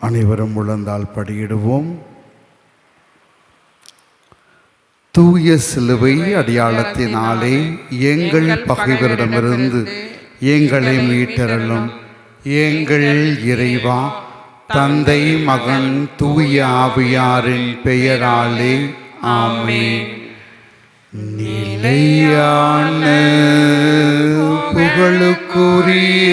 அனைவரும் முழந்தால் படியிடுவோம். தூய சிலுவை அடையாளத்தினாலே எங்கள் பகைவரிடமிருந்து எங்களை மீட்டரலும் எங்கள் இறைவா தந்தை மகன் தூய ஆவியாரின் பெயராலே ஆமென். நிலையான புகழுக்குரிய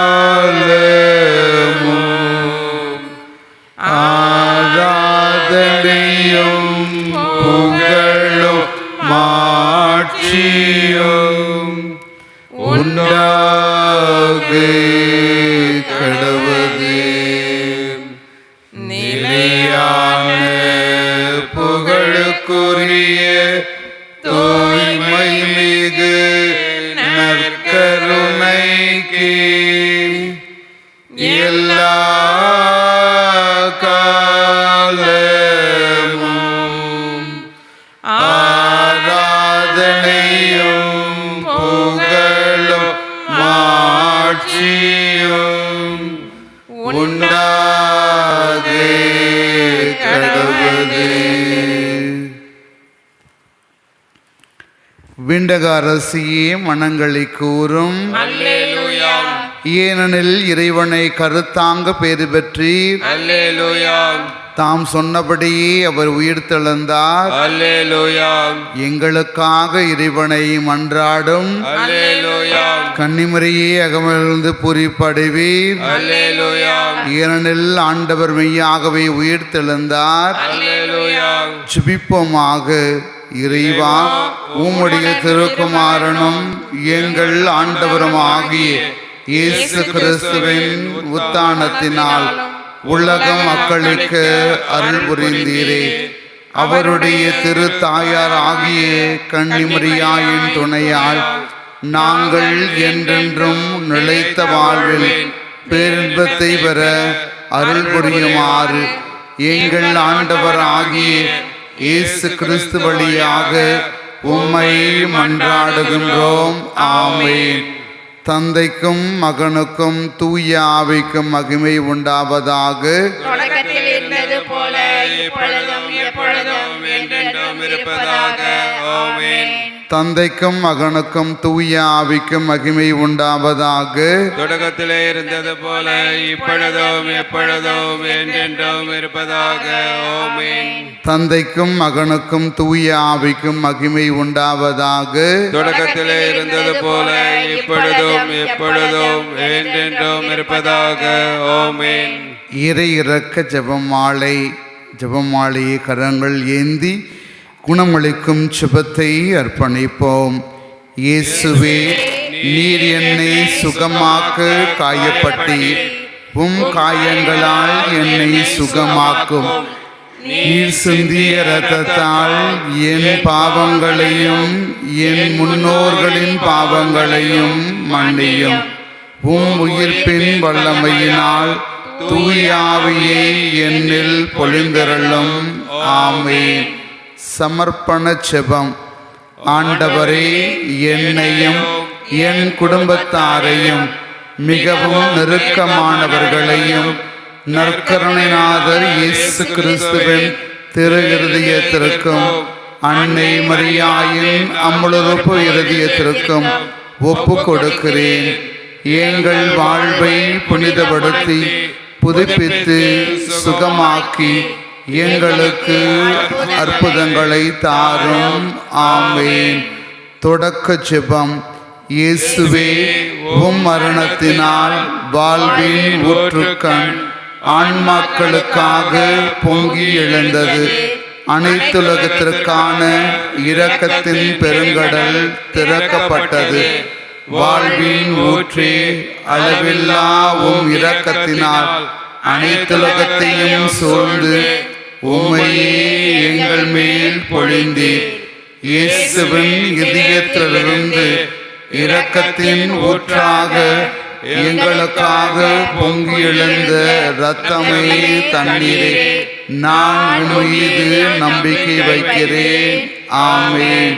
உண்டாகு கடவுது நிலையான புகழுக்குரிய தூய்மை மிகு நற்கருணைக்கு எல்லா காலமும் ஆராதனையும் புகழும் மாட்சியும் உண்டாகு கடவுளே. விண்டக அரசியே மனங்களை கூறும். ஏனெனில் இறைவனை கருத்தாங்க பேறு பெற்றீர் அல்லேலூயா. தாம் சொன்னபடியே அவர் உயிர்த்தெழுந்தார். அல்லேலூயா. எங்களுக்காக இறைவனை மன்றாடும். அல்லேலூயா. கன்னிமுறையே அகமிலிருந்து பூரிப்படைவீர் ஏனெனில் ஆண்டவர் மெய்யாகவே உயிர்த்தெழுந்தார். அல்லேலூயா. ஜெபிப்போமாக இறைவா உம்முடைய திருக்குமாரனும் எங்கள் ஆண்டவரும் ஆகிய இயேசு கிறிஸ்துவின் உத்தானத்தினால் உலக மக்களுக்கு அருள் புரிந்தீரே. அவருடைய திரு தாயார் ஆகிய கன்னிமரியாயின் துணையால் நாங்கள் என்றென்றும் நிலைத்த வாழ்வில் பேரின்பத்தை பெற அருள் புரியுமாறு எங்கள் ஆண்டவர் ஆகிய இயேசு கிறிஸ்து வழியாக உம்மை மன்றாடுகின்றோம். ஆமென். தந்தைக்கும் மகனுக்கும் தூய ஆவிக்கும் மகிமை உண்டாவதாக. போல இப்பொழுதும் எப்பொழுதும் என்றென்றும் இருப்பதாக. ஆமென். தந்தைக்கும் மகனுக்கும் தூய ஆவிக்கும் மகிமை உண்டாவதாக. தொடக்கத்திலே இருந்தது போல இப்பொழுதும் எப்பொழுதும் என்றென்றும் இருப்பதாக. தந்தைக்கும் மகனுக்கும் தூய ஆவிக்கும் மகிமை உண்டாவதாக. தொடக்கத்திலே இருந்தது போல இப்பொழுதும் எப்பொழுதும் என்றென்றும் இருப்பதாக. ஆமென். இறை இறக்க ஜெபமாலை ஜெபமாலையை கரங்கள் ஏந்தி குணமளிக்கும் சுபத்தை அர்ப்பணிப்போம். இயேசுவே நீர் என்னை சுகமாக்க காயப்பட்டீர். உம் காயங்களால் என்னை சுகமாக்கும். நீர் சிந்திய ரத்தத்தால் என் பாவங்களையும் என் முன்னோர்களின் பாவங்களையும் மன்னியும். உம் உயிர்ப்பின் வல்லமையினால் தூயாவியை என்னில் பொழிந்தருளும். ஆமேன். சமர்ப்பண செபம் ஆண்டவரே என்னையும் என் குடும்பத்தாரையும் மிகவும் நெருக்கமானவர்களையும் நற்கருணைநாதர் இயேசு கிறிஸ்துவின் திரு இருதயத்திற்கும் அன்னை மரியாயின் அம்முழுப்பு இருதயத்திற்கும் ஒப்பு கொடுக்கிறேன். எங்கள் வாழ்வை புனிதப்படுத்தி புதுப்பித்து சுகமாக்கி எங்களுக்கு அற்புதங்களை தாரும். ஆமேன். தொடக்க செபம் இயேசுவே உம் மரணத்தினால் வாழ்வின் ஊற்றுக்கண் ஆன்மாக்களுக்காக பொங்கி எழுந்தது. அனைத்துலகத்திற்கான இரக்கத்தின் பெருங்கடல் திறக்கப்பட்டது. வாழ்வின் ஊற்றே அளவில்லா உம் இரக்கத்தினால் அனைத்துலகத்தையும் சூழ்ந்து உமையே எங்கள் மேல் பொழிந்தீர். இயேசுவின் இதயத்திலிருந்து இரக்கத்தின் ஊற்றாக எங்களுக்காக பொங்கி எழுந்த இரத்தமே தண்ணீரே. நான் மீது நம்பிக்கை வைக்கிறேன். ஆமேன்.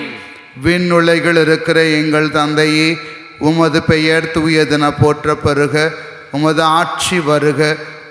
விண்ணுலைகள் இருக்கிற எங்கள் தந்தையே உமது பெயர் தூயதென போற்ற பெறுக உமது ஆட்சி வருக.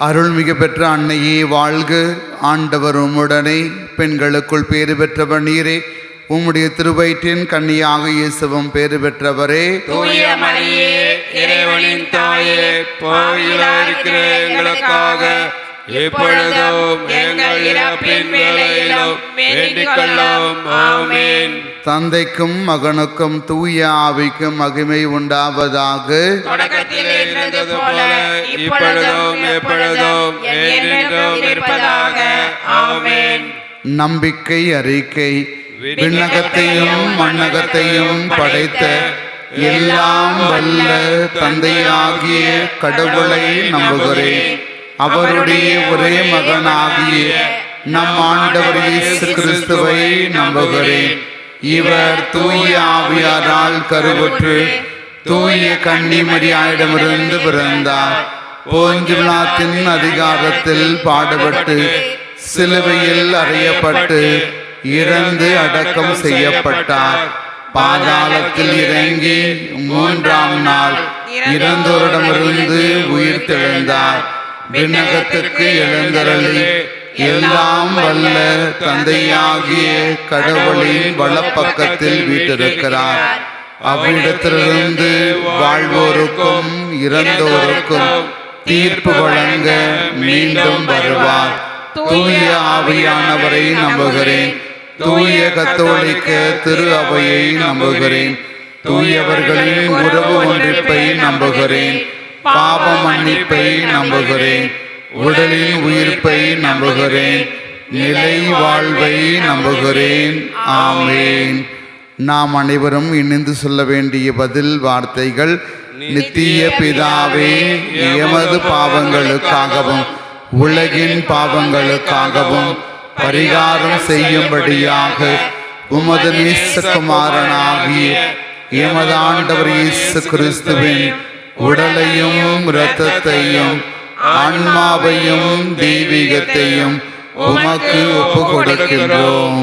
அருள்மிகு பெற்ற அன்னையே வாழ்க. ஆண்டவர் உம்முடனே பெண்களுக்குள் பேறு பெற்றவர் நீரே. உம்முடைய திருவயிற்றின் கன்னியாக இயேசுவும் பேறு பெற்றவரே. தூய மரியே இறைவனின் தாயே எங்களுக்காக இப்பொழுதும் எங்கள் இறப்பின் வேலையிலும் வேண்டிக் கொள்ளும் ஆமென். தந்தைக்கும் மகனுக்கும் தூய ஆவிக்கும் மகிமை உண்டாவதாக. தொடக்கத்தில் இருந்தது போல இப்பொழுதும் எப்பொழுதும் என்றென்றும் இருப்பதாக. ஆமென். நம்பிக்கை அறிக்கை விண்ணகத்தையும் மண்ணகத்தையும் படைத்த எல்லாம் வல்ல தந்தையாகிய கடவுளை நம்புகிறேன். அவருடைய ஒரே மகனாகிய நம் ஆண்டவர் இயேசு கிறிஸ்துவை நம்புகிறேன். இவர் தூய ஆவியாரால் கருவுற்று தூய கன்னிமரியாயிடமிருந்து பிறந்தார். போஞ்சுலாத்தின் அதிகாரத்தில் பாடுபட்டு சிலுவையில் அறியப்பட்டு இறந்து அடக்கம் செய்யப்பட்டார். பாதாளத்தில் இறங்கி மூன்றாம் நாள் இறந்தோரிடமிருந்து உயிர் தெழுந்தார். விண்ணகத்துக்கு எழுந்தருளி எல்லாம் வல்ல தந்தையாகிய கடவுளின் வலப்பக்கத்தில் வீட்டிருக்கிறார். அவ்விடத்திலிருந்து வாழ்வோருக்கும் இறந்தோருக்கும் தீர்ப்பு வழங்க மீண்டும் வருவார். தூய ஆவியானவரை நம்புகிறேன். தூய கத்தோலிக்க திரு அவையை நம்புகிறேன். தூயவர்களின் உறவு ஒன்றிப்பை நம்புகிறேன். பாவ மன்னிப்பை நம்புகிறேன். உடலின் உயிர்ப்பை நம்புகிறேன். நிலை வாழ்வை நம்புகிறேன். ஆமேன். நாம் அனைவரும் இணைந்து சொல்ல வேண்டிய பதில் வார்த்தைகள் நித்திய பிதாவே எமது பாவங்களுக்காகவும் உலகின் பாவங்களுக்காகவும் பரிகாரம் செய்யும்படியாக உமது நேசகுமாரனாகிய எமது ஆண்டவர் இயேசு கிறிஸ்துவின் உடலையும் இரத்தத்தையும் ஆன்மாவையும் தெய்வீகத்தையும் உமக்கு ஒப்பு கொடுக்கின்றோம்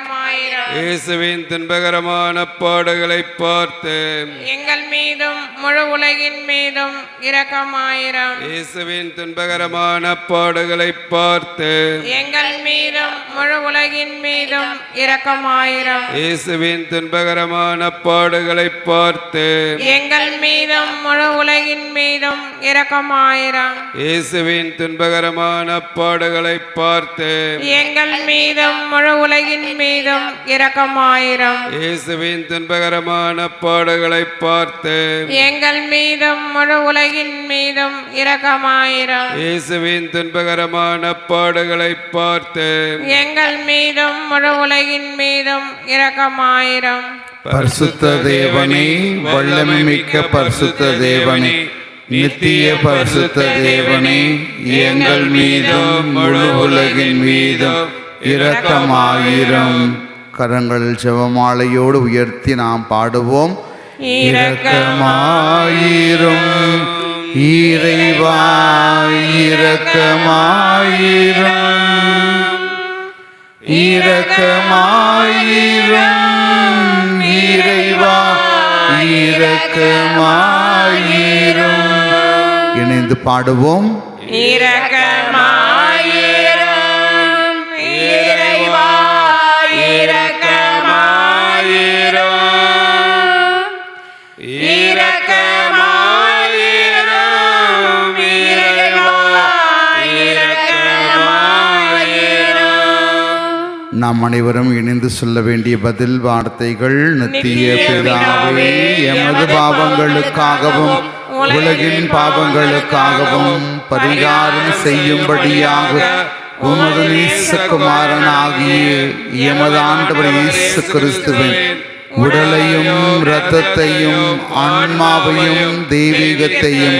இயேசுவின் துன்பகரமான பாடுகளை பார்த்து எங்கள் மீதும் முழு உலகின் மீதும் இரக்கமாயிரம். இயேசுவின் துன்பகரமான பாடுகளை பார்த்து எங்கள் மீதும் முழு உலகின் மீதும் இரக்கமாயிரம். இயேசுவின் துன்பகரமான பாடுகளை பார்த்து எங்கள் மீதும் முழு உலகின் மீதும் இரக்கமாயிரம். இயேசுவின் துன்பகரமான பாடுகளை பார்த்து எங்கள் மீதும் முழு உலகின் மீதும் இரக்கமாயிரம். இயேசுவின் துன்பகரமான பாடுகளை பார்த்து எங்கள் மீதும் முழு உலகின் மீதும் இரக்கமாயிரம். இயேசுவின் துன்பகரமான பாடுகளை பார்த்து எங்கள் மீதும் முழு உலகின் மீதும் இரக்கமாயிரம். பரிசுத்த தேவனே வல்லமை மிக்க பரிசுத்த தேவனே நித்திய பரிசுத்த தேவனே எங்கள் மீதும் முழு உலகின் மீதும் இரக்கமாயிரும். கரங்கள் செவமாலையோடு உயர்த்தி நாம் பாடுவோம். இரக்கமாயிரும். இறைவாயிரக்கமாயிரும் இரக்கமாயிரும். இறைவா இரக்கமாயிரும். இணைந்து பாடுவோம். இரக்க இரக்கமாயிரம். நாம் அனைவரும் இணைந்து சொல்ல வேண்டிய பதில் வார்த்தைகள் நித்திய பிதாவே எமது பாவங்களுக்காகவும் உலகின் பாவங்களுக்காகவும் பரிகாரம் செய்யும்படியாக உமது நேசகுமாரனாகிய எமது ஆண்டவர் இயேசு கிறிஸ்துவின் உடலையும் இரத்தத்தையும் ஆன்மாவையும் தெய்வீகத்தையும்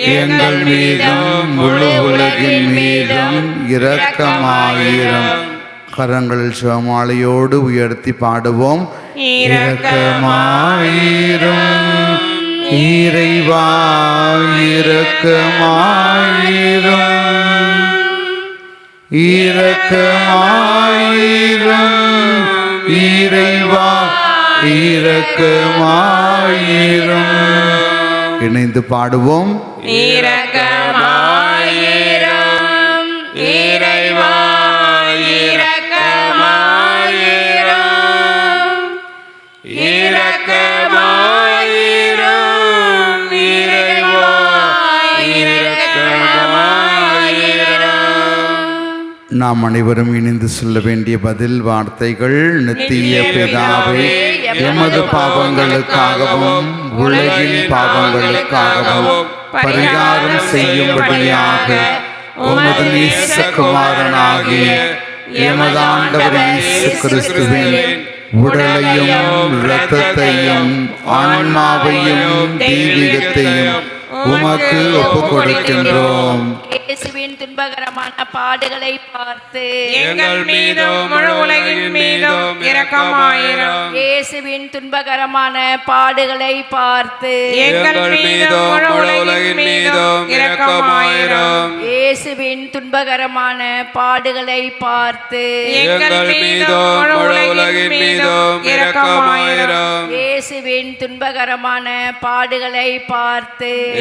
எங்கள் மீதும் முழு உலகின் மீதும் இரக்கமாயிரம். கரங்கள் சிவமாலையோடு உயர்த்தி பாடுவோம். இரக்கமாயிரும். இறைவா இரக்கமாயிரும். இரக்கமாயிரும் இறைவா இரக்கமாயிரும். இணைந்து பாடுவோம். இரக்கமாயிரம் நாம் அனைவரும் இணைந்து சொல்ல வேண்டிய பதில் வார்த்தைகள் நித்திய பிதாவே எமது பாவங்களுக்காகவும் உலகின் பாவங்களுக்காகவும் பரிகாரம் செய்யும்படியாக உமது நேசகுமாரனாகிய எமது ஆண்டவர் இயேசு கிறிஸ்துவின் உடலையும் இரத்தத்தையும் ஆன்மாவையும் தெய்வீகத்தையும் உமக்கு ஒப்புக் கொடுக்கின்றோம் இயேசுவின் துன்பகரமான பாடுகளை பார்த்து எங்கள் மீதும் முழு உலகின் மீதும் இரக்கமாயிரம். இயேசுவின் துன்பகரமான பாடுகளை பார்த்து எங்கள் மீதும் முழு உலகின் மீதும் இரக்கமாயிரம். இயேசுவின் துன்பகரமான பாடுகளை பார்த்து எங்கள் மீதும் முழு உலகின் மீதும் இரக்கமாயிரம். இயேசுவின் துன்பகரமான பாடுகளை பார்த்து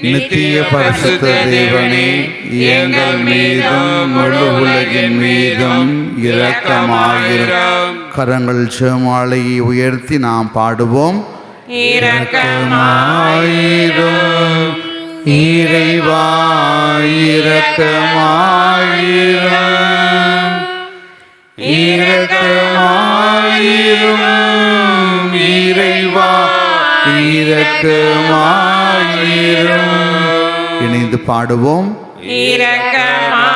நித்திய பரிசுத்த தேவனே எங்கள் மீதும் முழு உலகின் மீதும் இரக்கமாயிரம் கரங்கள் செமாலையை உயர்த்தி நாம் பாடுவோம். இரக்கமாயிரும் இறைவா இரக்கமாயிரும் இரக்கமாயிரும். இறைவா இரக்கமாயிரும். இணைந்து பாடுவோம். இரக்கமா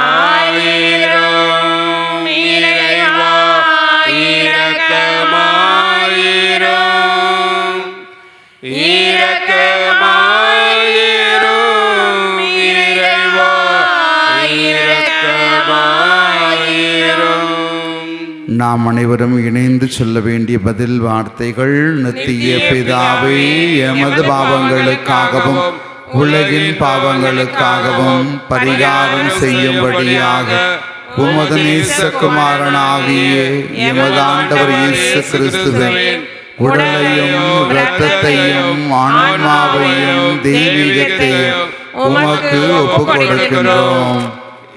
நாம் அனைவரும் இணைந்து சொல்ல வேண்டிய பதில் வார்த்தைகள் நித்திய பிதாவே எமது பாவங்களுக்காகவும் உலகின் பாவங்களுக்காகவும் பரிகாரம் செய்யும்படியாக உமது நேசகுமாரனாகிய எமது ஆண்டவர் இயேசு கிறிஸ்துவின் உடலையும் இரத்தத்தையும் ஆன்மாவையும் தெய்வீகத்தையும் உமக்கு ஒப்புக் கொடுக்கின்றோம்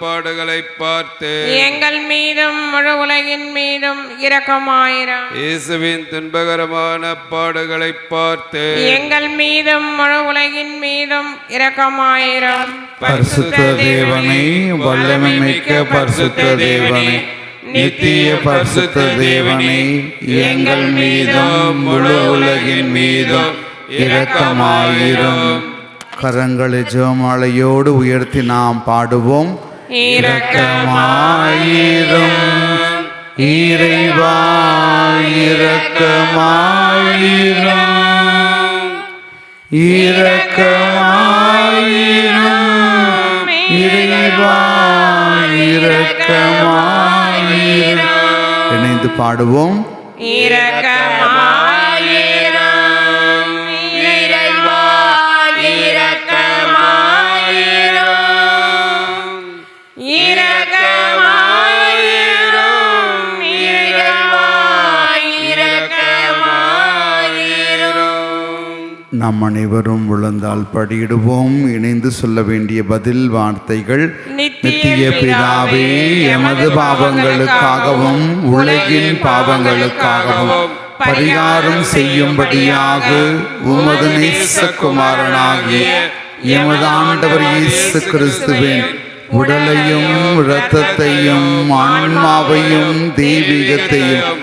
பாடுகளை பார்த்து. எங்கள் மீதும் முழு உலகின் மீதும் இரக்கமாயிரம். இயேசுவின் துன்பகரமான பாடுகளை பார்த்து. எங்கள் மீதும் முழு உலகின் மீதும் இரக்கமாயிரம். பரிசுத்த தேவனே வல்லமை மிக்க பரிசுத்த தேவனே நித்திய பரிசுத்த தேவனே எங்கள் மீதும் முழு உலகின் மீதும் இரக்கமாயிரும். கரங்களை ஜோமாலையோடு உயர்த்தி நாம் பாடுவோம். இரக்கமாயிரும். இறைவா இரக்கமாயிரும். இரக்கமாயிரும். இணைந்து பாடுவோம். இரக்க நாம் அனைவரும் விழுந்தால் படியிடுவோம். இணைந்து சொல்ல வேண்டிய பதில் வார்த்தைகள் நித்திய பிதாவே எமது பாவங்களுக்காகவும் உலகின் பாவங்களுக்காகவும் பரிகாரம் செய்யும்படியாக உமது நேசகுமாரனாகிய எமது ஆண்டவர் இயேசு கிறிஸ்துவின் உடலையும் இரத்தத்தையும் ஆன்மாவையும் தெய்வீகத்தையும்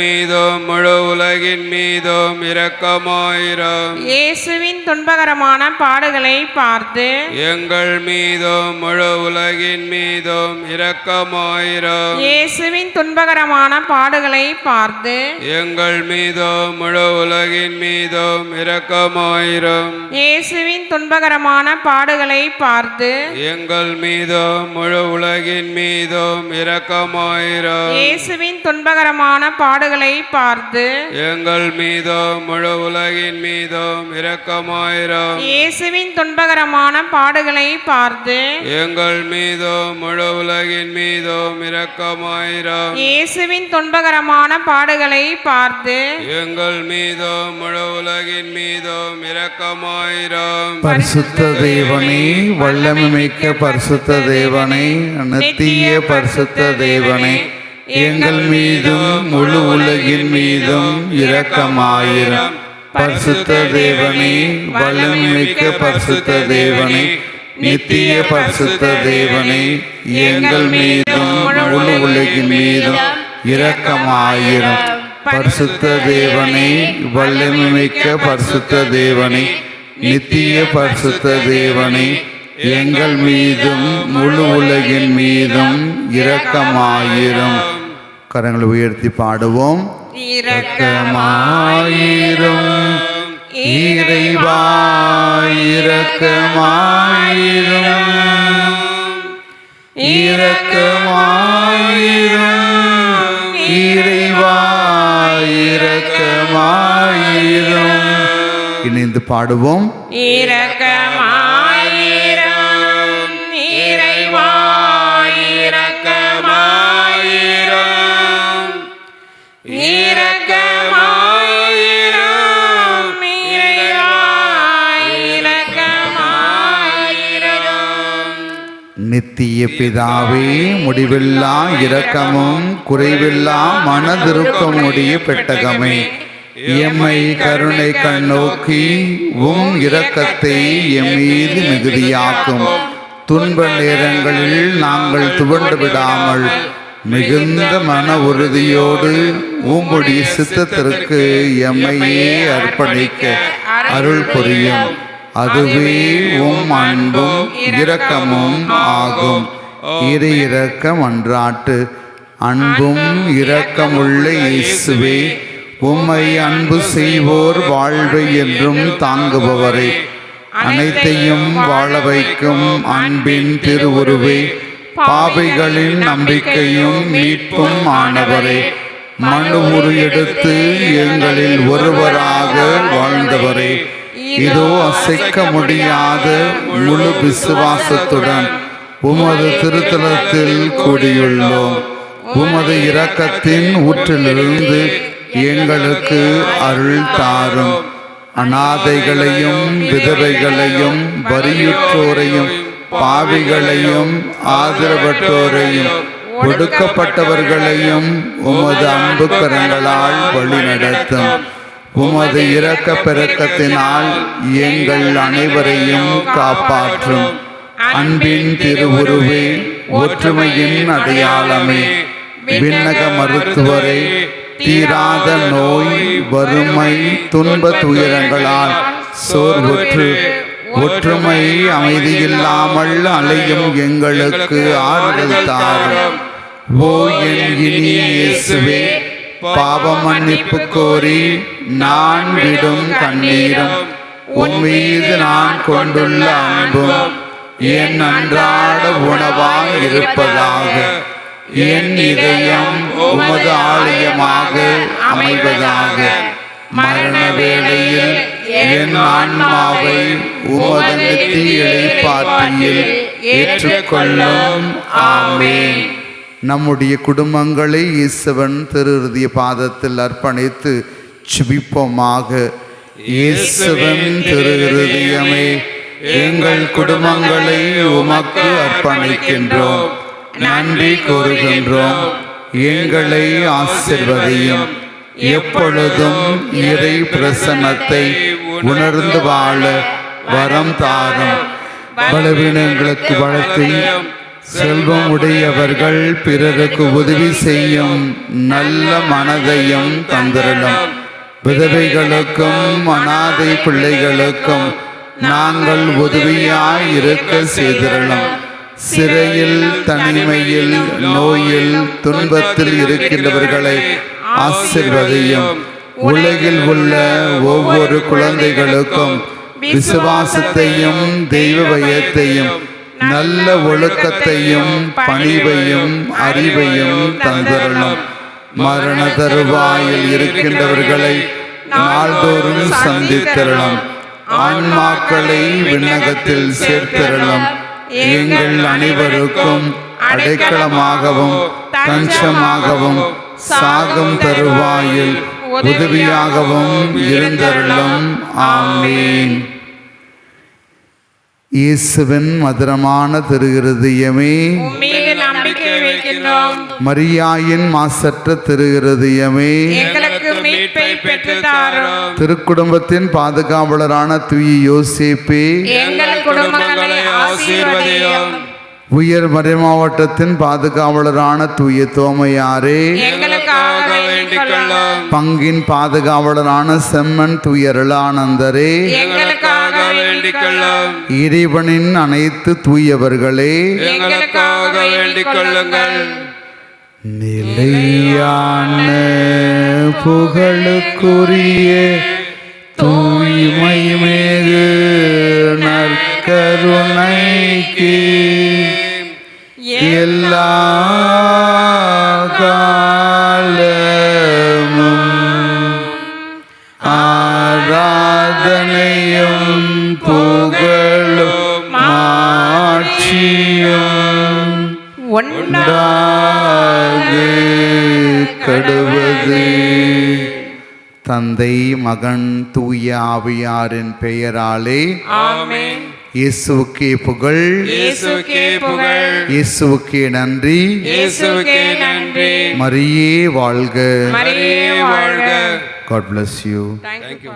மீதும் முழு உலகின் மீதும் இரக்கமாயிரம். இயேசுவின் துன்பகரமான பாடுகளை பார்த்து எங்கள் மீதும் முழு உலகின் மீதும் இரக்கமாயிரம். இயேசுவின் துன்பகரமான பாடுகளை பார்த்து எங்கள் மீதும் முழு உலகின் மீதும் இரக்கமாயிரம். இயேசுவின் துன்பகரமான பாடுகளை பார்த்து எங்கள் மீதும் முழு உலகின் மீதும் இரக்கமாயிரம். இயேசுவின் துன்பகரமான பாடுகளை பார்த்து எங்கள் மீதும் முழு உலகின் மீதும் இரக்கமாயிரம். இயேசுவின் துன்பகரமான பாடுகளை பார்த்து எங்கள் மீதும் முழு உலகின் மீதும் இரக்கமாயிரம். இயேசுவின் துன்பகரமான பாடுகளை பார்த்து எங்கள் மீதும் முழு உலகின் மீதும் இரக்கமாயிரம். பரிசுத்த தேவனே வல்லமை மிக்க பரிசுத்த தேவனே நித்திய பரிசுத்த தேவனே. எங்கள் மீதும் முழு உலகின் மீதும் இரக்கமாயிரம். பரிசுத்த தேவனே வல்லமிக்க பரிசுத்த தேவனே நித்திய பரிசுத்த தேவனே எங்கள் மீதும் முழு உலகின் மீதும் இரக்கமாயிரம். பரிசுத்த தேவனே வல்லமிக்க பரிசுத்த தேவனே நித்திய பரிசுத்த தேவனே எங்கள் மீதும் முழு உலகின் மீதும் இரக்கமாயிரும். கரங்களை உயர்த்தி பாடுவோம். இரக்கமாயிரும். இறைவா இரக்கமாயிரும். இரக்கமாயிரும் இறைவா இரக்கமாயிரும். இணைந்து பாடுவோம். இரக்கமாயிரம். நித்திய பிதாவே முடிவில்லா இரக்கமும் குறைவில்லா மனதிருக்கமுடைய பெட்டகமே. எம்மை கருணை கண்ணோக்கி உம் இரக்கத்தை எம்மீது மிகுதியாக்கும். துன்ப நேரங்களில் நாங்கள் துவண்டு விடாமல் மிகுந்த மன உறுதியோடு உம்முடைய சித்தத்திற்கு எம்மையே அர்ப்பணிக்க அருள் புரியும். அதுவே உம் அன்பும் இரக்கமும் ஆகும். இரு இரக்கம் அன்றாட்டு அன்பும் இரக்கமுள்ள இயேசுவே உம்மை அன்பு செய்வோர் வாழ்வை என்றும் தாங்குபவரே. அனைத்தையும் வாழ வைக்கும் அன்பின் திருவுருவே பாவிகளின் நம்பிக்கையும் மீட்பும் ஆனவரே மனு உரு எடுத்து எங்களில் ஒருவராக வாழ்ந்தவரே. இதோ அசைக்க முடியாத முழு விசுவாசத்துடன் உமது திருத்தலத்தில் கூடியுள்ளோம். உமது இரக்கத்தின் ஊற்றிலிருந்து எங்களுக்கு அருள் தாரும். அனாதைகளையும் விதவைகளையும் வரியுற்றோரையும் பாவிகளையும் ஆதரவற்றோரையும் ஒடுக்கப்பட்டவர்களையும் உமது அன்பு கரங்களால் வழிநடத்தும். உமது இரக்க பெருக்கத்தினால் எங்கள் அனைவரையும் காப்பாற்றும். அன்பின் திருவுருவே ஒற்றுமையின் அடையாளமே. விண்ணக மருத்துவரை தீராத நோய் வறுமை துன்ப துயரங்களால் சோர்வுற்று ஒற்றுமை அமைதியில்லாமல் அலையும் எங்களுக்கு ஆறுதல் தாரும். ஓ என் இனிய இயேசுவே பாவ மன்னிப்பு கோரி நான் விடும் கண்ணீரும் உன் மீது நான் கொண்டுள்ள அன்பும் என் அன்றாட உணவாய் இருப்பதாக. என் இதயம் உமது ஆலயமாக அமைவதாக. மரண வேளையில் என் ஆன்மாவை உமது நித்திய இளைப்பாற்றியில் ஏற்றுக்கொள்ளும். ஆமேன். நம்முடைய குடும்பங்களை இயேசுவன் திருதிய பாதத்தில் அர்ப்பணித்து சுபிப்போமாக இயேசுவன் திருதியமே எங்கள் குடும்பங்களை உமக்கு அர்ப்பணிக்கின்றோம். நன்றி கூறுகின்றோம். எங்களை ஆசிர்வதையும். எப்பொழுதும் இறை பிரசன்னத்தை உணர்ந்து வாழ வரம் தாரும். பலவீனங்களுக்கு வளர்த்தையும் செல்வம் உடையவர்கள் பிறருக்கு உதவி செய்யும் நல்ல மனதையும் தந்திரலும். விதவைகளுக்கும் அனாதை பிள்ளைகளுக்கும் நாங்கள் உதவியாய் இருக்க செய்திடலாம் சிறையில் தனிமையில் நோயில் துன்பத்தில் இருக்கின்றவர்களை ஆசிர்வதையும். உலகில் உள்ள ஒவ்வொரு குழந்தைகளுக்கும் விசுவாசத்தையும் தெய்வ பயத்தையும் நல்ல ஒழுக்கத்தையும் பணிவையும் அறிவையும் தந்தரணும். மரண தருவாயில் இருக்கின்றவர்களை நாள்தோறும் சந்தித்திரளும் ஆன்மாக்களை விண்ணகத்தில் சேர்த்திரளும் எங்கள் அனைவருக்கும் அடைக்கலமாகவும் தஞ்சமாகவும் சாகம் தருவாயில் உதவியாகவும் இருந்தருளும். ஆமீன். இயேசுவின் மதுரமான திருகிருதியமே மரியாயின் மாசற்ற திருகிருதியமே திருக்குடும்பத்தின் பாதுகாவலரான தூய யோசேப்பே. உயர் மறைமாவட்டத்தின் பாதுகாவலரான தூய தோமையாரே. பங்கின் பாதுகாவலரான செம்மன் துயரளானந்தரே இறைவனின் அனைத்து தூயவர்களே. நிலையான புகழுக்குரிய தூய்மை மேகு நற்கருணைக்கு எல்லா காலமும் ஆராதனையும் புகழும் மாட்சியும் ஒன்றாது கடுவது தந்தை மகன் தூய ஆவியாரின் பெயராலே ஆமே இயேசுவுக்கே புகழ். இயேசுக்கே புகழ். இயேசுவுக்கே நன்றி. இயேசுக்கே நன்றி. மரியே வாழ்க. மரியே வாழ்க. God bless you. Thank you,